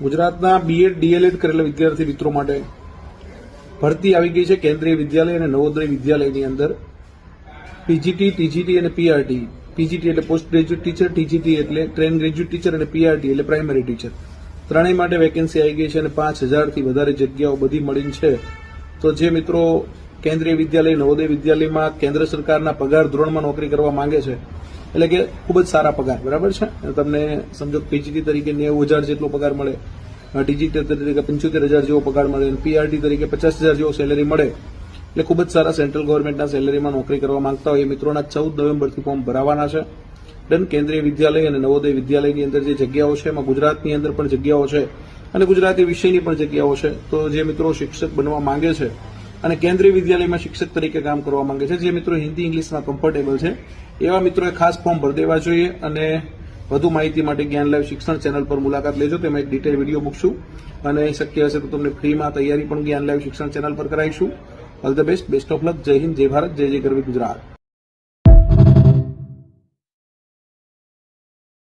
ગુજરાતના B Ed DElEd કરેલા વિદ્યાર્થી મિત્રો માટે ભરતી આવી ગઈ છે કેન્દ્રીય વિદ્યાલય અને નવોદય વિદ્યાલયની અંદર. પીજીટી ટીજીટી અને પીઆરટી પીજીટી એટલે પોસ્ટ ગ્રેજ્યુએટ ટીચર ટીજીટી એટલે ટ્રેન ગ્રેજ્યુએટ ટીચર અને પીઆરટી એટલે પ્રાઇમરી ટીચર ત્રણેય માટે વેકેન્સી આવી ગઈ છે અને પાંચ હજારથી વધારે જગ્યાઓ બધી મળીને છે. તો જે મિત્રો કેન્દ્રીય વિદ્યાલય, નવોદય વિદ્યાલયમાં કેન્દ્ર સરકારના પગાર ધોરણમાં નોકરી કરવા માંગે છે. એટલે કે ખૂબ જ સારા પગાર, બરાબર છે? તમને સમજો પીજીટી તરીકે નેવું હજાર જેટલો પગાર મળે. ડિજિટલ તરીકે પંચોતેર હજાર જેવો પગાર મળે. પીઆરટી તરીકે પચાસ હજાર જેવો સેલેરી મળે. એટલે ખૂબ જ સારા સેન્ટ્રલ ગવર્મેન્ટના સેલેરીમાં નોકરી કરવા માંગતા હોય એ મિત્રોના ચૌદ નવેમ્બરથી ફોર્મ ભરાવાના છે. ડન કેન્દ્રીય વિદ્યાલય અને નવોદય વિદ્યાલયની અંદર જે જગ્યાઓ છે, એમાં ગુજરાતની અંદર પણ જગ્યાઓ છે. અને ગુજરાતી વિષયની પણ જગ્યાઓ છે. તો જે મિત્રો શિક્ષક બનવા માંગે છે અને કેન્દ્રીય વિદ્યાલયમાં શિક્ષક તરીકે કામ કરવા માંગે છે. જે મિત્રો હિન્દી, ઇંગ્લિશમાં કમ્ફર્ટેબલ છે, એવા મિત્રોએ ખાસ ફોર્મ ભરી દેવા જોઈએ અને વધુ માહિતી માટે જ્ઞાન લાઈવ શિક્ષણ ચેનલ પર મુલાકાત લેજો. તેમાં એક ડિટેલ વીડિયો મૂકશું અને શક્ય હશે તો તમને ફ્રીમાં તૈયારી પણ જ્ઞાન લાઈવ શિક્ષણ ચેનલ પર કરાવીશું. All the best best of luck જય હિન્દ, જય ભારત, જય જય ગરવી ગુજરાત.